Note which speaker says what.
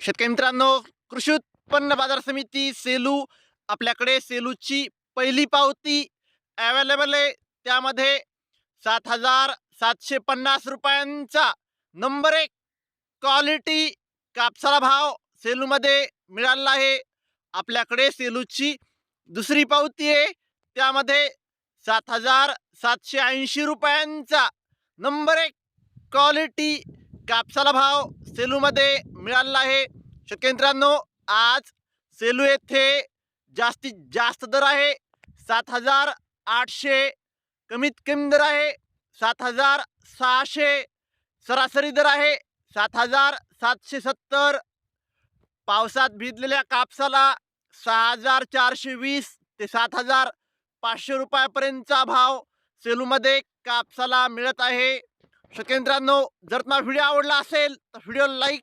Speaker 1: शेतकरी मित्रांनो कृषी उत्पन्न बाजार समिती सेलू आपल्याकडे सेलूची पहिली पावती अवेलेबल आहे. त्यामध्ये सात हजार सातशे पन्नास रुपयांचा नंबर एक क्वालिटी कापसाला भाव सेलूमध्ये मिळालेला आहे. आपल्याकडे सेलूची दुसरी पावती आहे. त्यामध्ये सात हजार सातशे ऐंशी रुपयांचा नंबर एक क्वालिटी कापसाला भाव सेलूमध्ये मिळालेला आहे. शेतकरी आज सेलू येथे जास्तीत जास्त दर आहे. सात हजार आठशे कमीत कमी दर आहे. सात हजार सहाशे सरासरी दर आहे. सात हजार सातशे सत्तर पावसात भिजलेल्या कापसाला सहा हजार चारशे वीस ते सात हजार पाचशे रुपयापर्यंतचा भाव सेलूमध्ये कापसाला मिळत आहे. शकेंद्रांनो जर तुम्हाला व्हिडिओ आवडला असेल तर व्हिडिओ लाईक